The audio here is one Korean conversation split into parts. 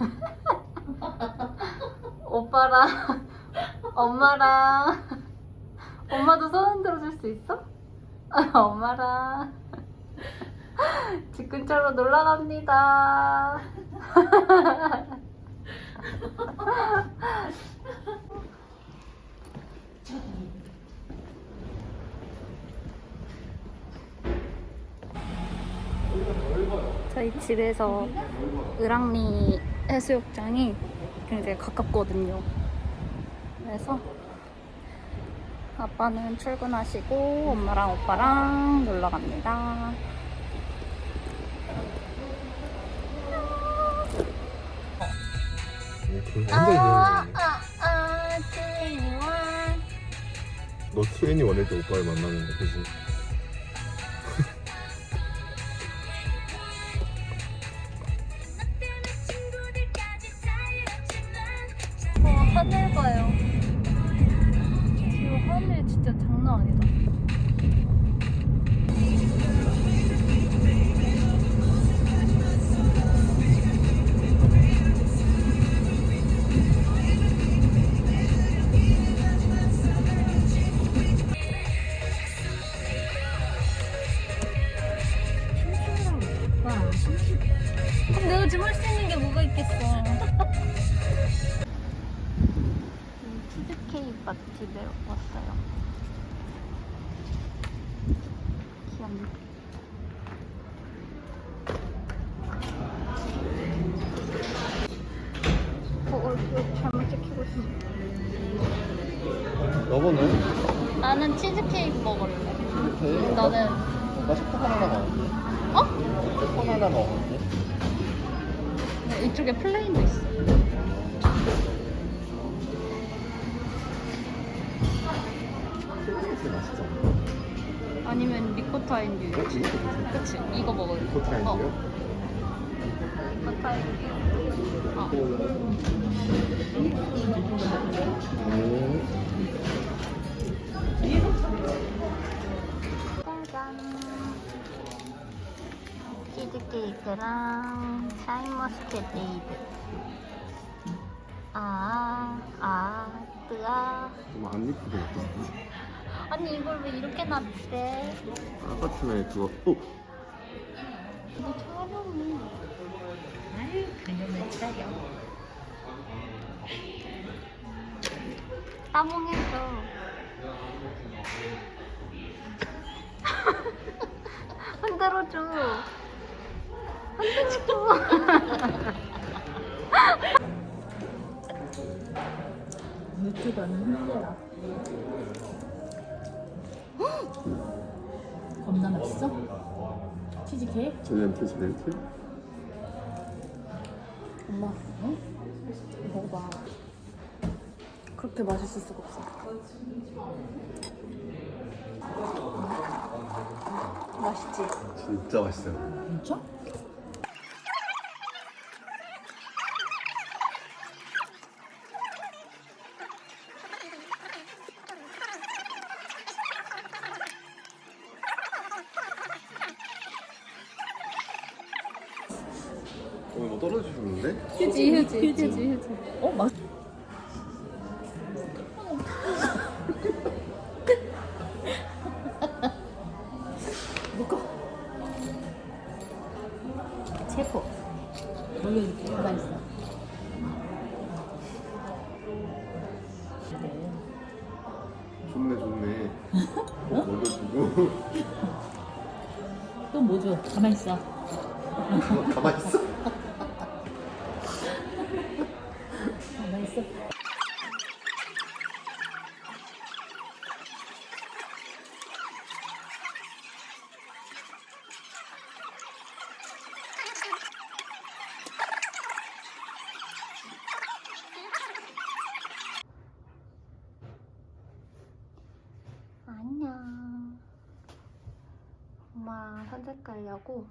오빠랑 엄마랑 엄마도 손 흔들어 줄 수 있어? 엄마랑 집 근처로 놀러 갑니다. 저희 집에서 을왕리 해수욕장이 굉장히 가깝거든요. 그래서 아빠는 출근하시고 엄마랑 오빠랑 놀러 갑니다. 아. 아, 아, 트웬티원. 너 트웬이 원할 때 오빠를 만나는 거 그지? 진짜 장난 어. 여보는? 나는 치즈케이크 먹을래. 이렇게 너는 나 초코 하나 먹을게 어? 초코 하나 먹을게 네, 이쪽에 플레인도 있어. 이렇게 맛있잖아 아니면 리코타 인듀. 어? 이거 괜찮아 그치? 이거 먹을래. 리코타인데요? 어, 리코타 인듀. 어. 음. 짜잔. 치즈케이크랑 샤인머스켓 레이드. 아, 아, 뜨아. 좀안 이쁘게 먹었어 아니 이걸 왜 이렇게 놨대? 아파트에 그거 어? 이거 촬영이. 아유, 그녀는 짜요. 따봉해줘. 흔들어줘. 흔들어줘. 유튜버는 힘들어. 겁나 맛있어? 치즈케이크? 저희한테 저희한테? 엄마, 응? 먹어봐. 그렇게 맛있을 수가 없어. 맛있지? 진짜 맛있어요 진짜? 오늘 뭐 떨어지셨는데? 휴지, 휴지, 휴지, 휴지. 어, 맛. 묶어. 체포. 돌려줄게. 가만 있어. 네. 좋네 좋네 먹여주고 또 뭐 줘? 가만 있어. 가만히 있어 가만 있어. 안녕. 가려고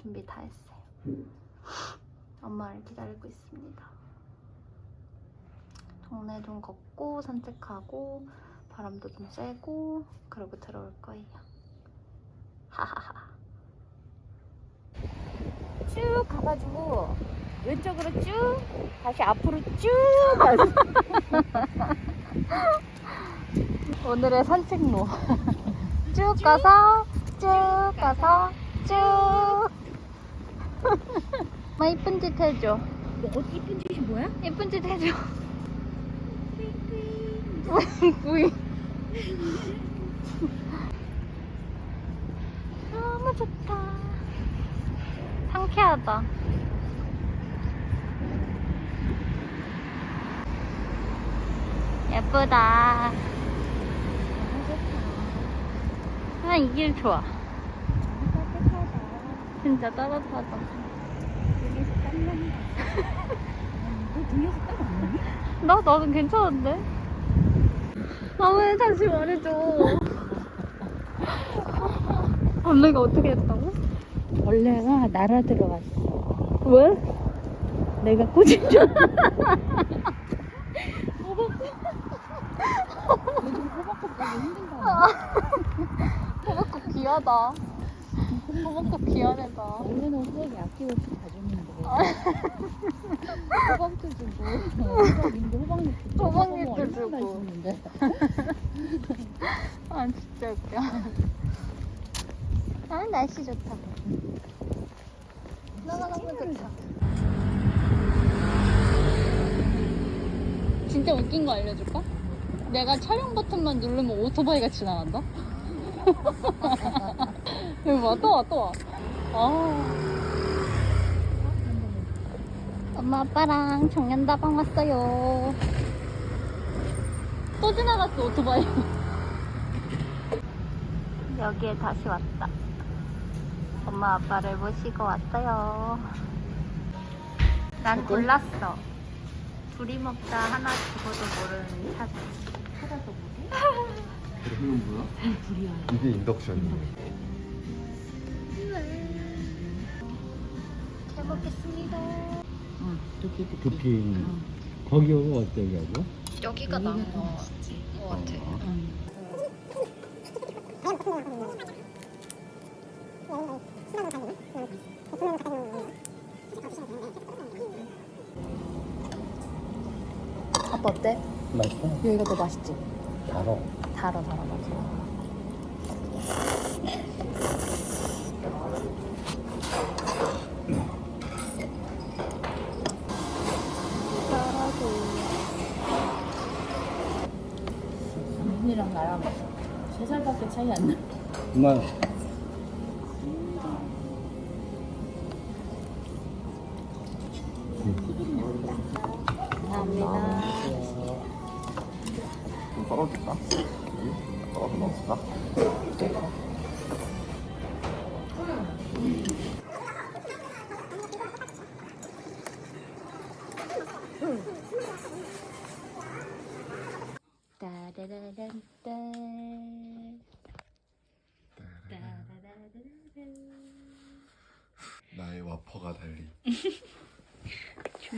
준비 다 했어요. 엄마를 기다리고 있습니다. 동네 좀 걷고 산책하고 바람도 좀 쐬고 그러고 들어올 거예요. 하하하. 쭉 가가지고 왼쪽으로 쭉 다시 앞으로 쭉 오늘의 산책로. 쭉 가서, 쭉 가서, 쭉. 엄마 이쁜 짓 해줘. 뭐 이쁜 짓이 뭐야? 이쁜 짓 해줘. 뿌잉. 너무 좋다. 상쾌하다. 예쁘다. 아, 이 길 좋아. 진짜 따뜻하다. 여기서 땀난다 너 뒤에서 땀 안 나니? 나, 나는 괜찮은데? 아, 왜 다시 말해줘. 벌레가 어떻게 했다고? 벌레가 날아 들어왔어 왜? 내가 꽂은 줄 요즘 호박꽃 보기 힘든 거 아니야? 귀하다. 귀한 애다. 원래는 호박이 아끼고 가줬는데 호박도 주고 호박인데 호박잎도 호박잎도 얼마나 주고. 아, 진짜 웃겨. 아, 날씨 좋다. 너무너무 좋다. 진짜 웃긴 거 알려줄까? 내가 촬영 버튼만 누르면 오토바이가 지나간다? 여기 봐, 또 와, 또 와. 아. 엄마, 아빠랑 정연다방 왔어요. 또 지나갔어, 오토바이. 여기에 다시 왔다. 엄마, 아빠를 모시고 왔어요. 난 골랐어. 둘이 먹다 하나 죽어도 모르는 보게 그러면 뭐야? 불이야 이게 인덕션이에요. 잘 먹겠습니다. 응 두께 두께 두피 응. 거기가 어디냐고? 여기가 나은 거 같아. 응. 아빠 어때? 맛있어? 여기가 더 맛있지? 달어. 달아, 달아, 맞아. 민이랑 나랑 세 살밖에 차이 안 나. 엄마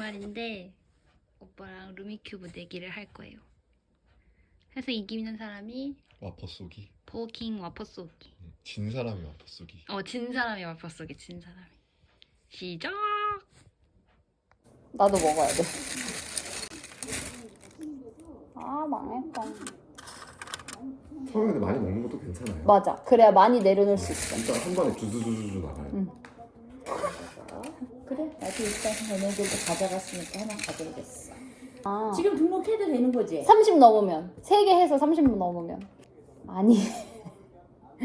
주말인데 오빠랑 루미큐브 내기를 할 거예요. 그래서 이기는 사람이 와퍼 쏘기. 포킹 와퍼 쏘기. 응. 진 사람이 와퍼 쏘기. 어, 진 사람이 와퍼 쏘기, 진 사람이. 시작! 나도 먹어야 돼. 아, 망했다. 처음에 많이 먹는 것도 괜찮아요. 맞아. 그래야 많이 내려놓을 수 있어. 일단 한 번에 주주주주주 나가요. 응. 그래 나도 일단 얘네들도 가져갔으니까 하나 가져오겠어. 아. 지금 등록해도 되는 거지? 30 넘으면. 3개 해서 30 넘으면. 아니.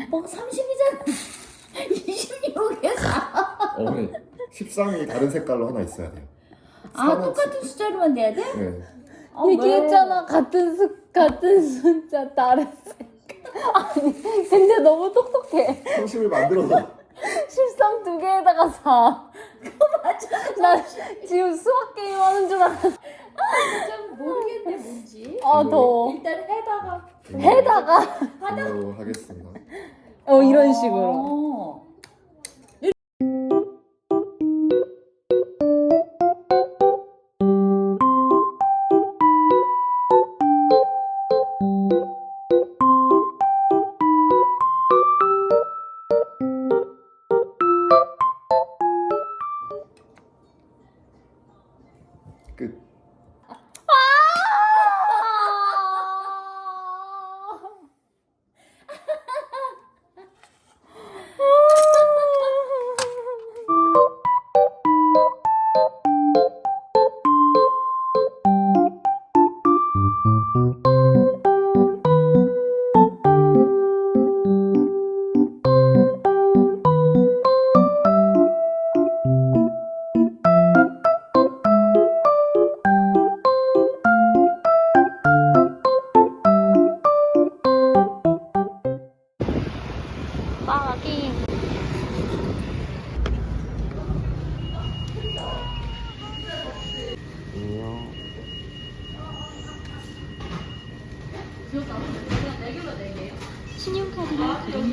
뭐 30이잖아. 26에서. 어머니 13이 다른 색깔로 하나 있어야 돼요. 아 사는 똑같은 숫자로만 돼야 돼? 네. 아, 왜? 얘기했잖아. 같은 수, 같은 숫자, 다른 색깔. 아니, 근데 너무 똑똑해. 30을 만들어서 13 두 개에다가 4. 나 지금 수학 게임 하는 줄 알았어. 좀 모르겠네 뭔지. 아, 더워. 일단 해다가. 해다가. 등으로 하겠습니다. 어, 이런 식으로. 어.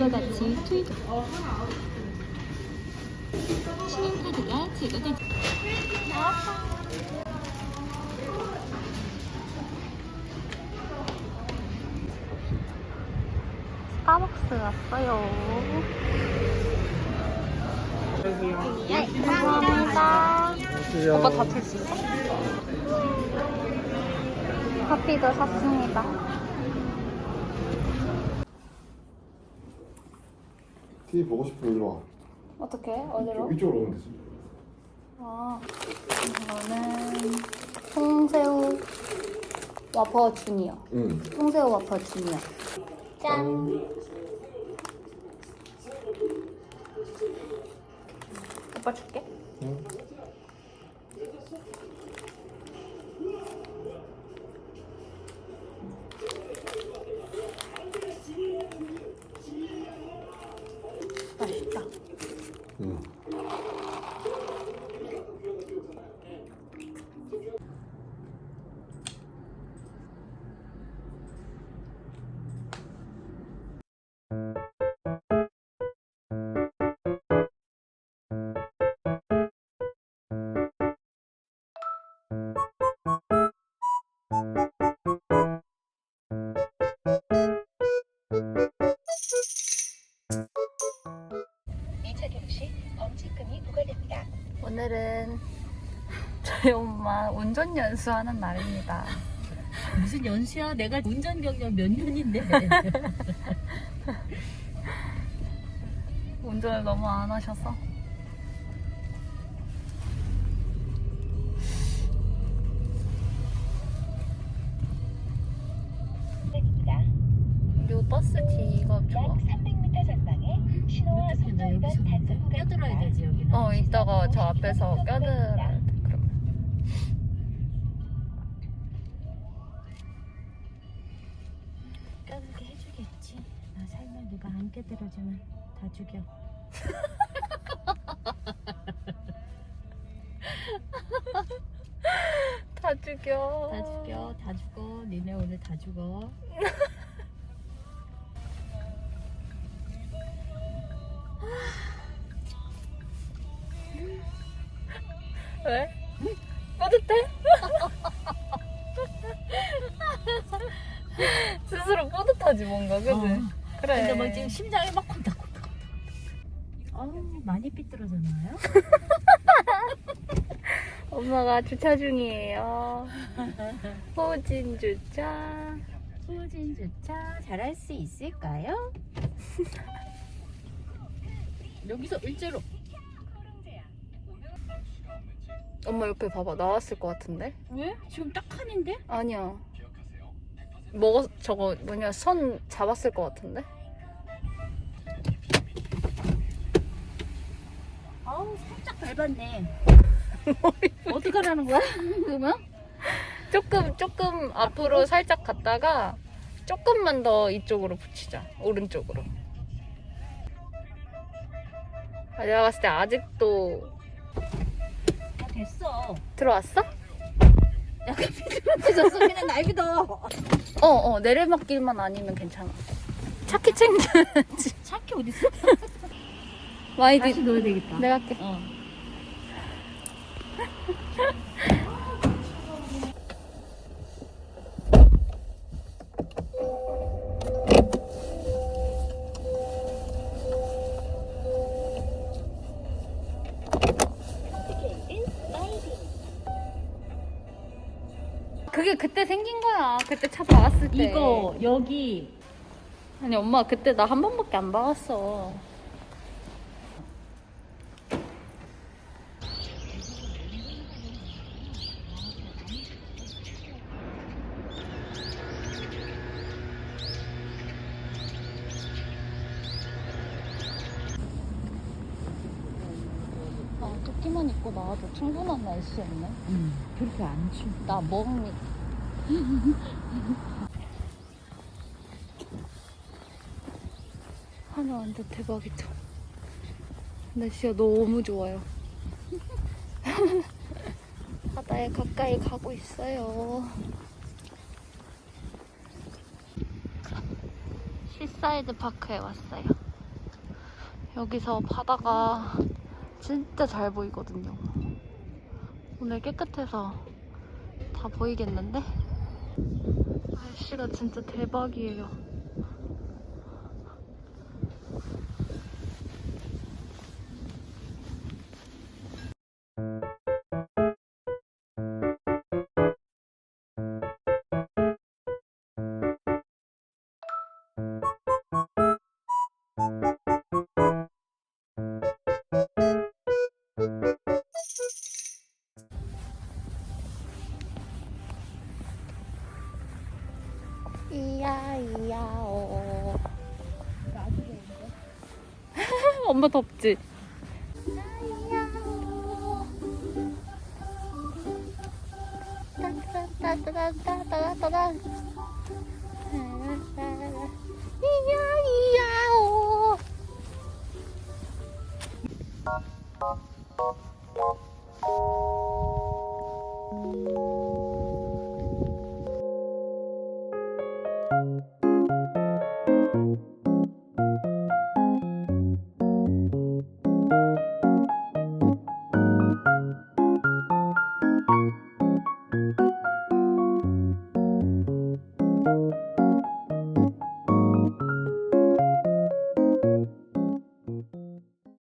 신용카드가 그림과 같이 투입. 신용카드가 제거된 스타벅스 왔어요. 네, 감사합니다. 오빠 다들수 있어? 커피도 샀습니다. TV 보고 싶으면 일로 와. 어떻게? 어디로? 이쪽으로 오면 되지. 아, 이거는 통새우 와퍼 주니어. 응. 통새우 와퍼 주니어. 짠. 오빠 줄게. 응. 연수하는 날입니다. 무슨 연수야? 내가 운전 경력 몇 년인데. 운전을 너무 안 하셔서. 요 버스 뒤가 약 좋아. 300m 전방에 신호와 여기서 단속. 껴들어야 되지 여기는. 어, 이따가 저 앞에서 껴들 껴들게 해주겠지. 나 살면 누가 안 껴들어주면 다 죽여. 다 죽여. 다 죽여, 다 죽어. 니네 오늘 다 죽어. 왜? 그래 근데 막 지금 심장이 막 콩닥콩닥. 어우 많이 삐뚤어졌나요? 엄마가 주차 중이에요 호진 주차 후진 주차 잘할 수 있을까요? 여기서 일제로 엄마 옆에 봐봐 나왔을 것 같은데? 왜? 지금 딱 칸인데? 아니야 먹었 저거 뭐냐 선 잡았을 것 같은데? 아우 살짝 밟았네. 어디 가라는 거야? 그러면? 조금 조금 앞으로 살짝 갔다가 조금만 더 이쪽으로 붙이자 오른쪽으로 아, 내가 봤을 때 아직도 아, 됐어. 들어왔어? 약간 삐뚤어졌어. 그냥 날 믿어. 어 어 내리막길만 아니면 괜찮아 차키 챙겨야지 차키 어딨어? 많이 다시 뒤 넣어야 되겠다. 내가 할게 어. 그게 그때 생긴 거야. 그때 차 박았을 때. 이거 여기 아니 엄마 그때 나 한 번밖에 안 박았어. 아, 토끼만 입고 나와도 충분한 날씨였네. 음, 그렇게 안 추워. 나 먹니. 하늘 완전 대박이죠. 날씨가 너무 좋아요. 바다에 가까이 가고 있어요. 시사이드 파크에 왔어요. 여기서 바다가 진짜 잘 보이거든요. 오늘 깨끗해서 다 보이겠는데? 날씨가 진짜 대박이에요. you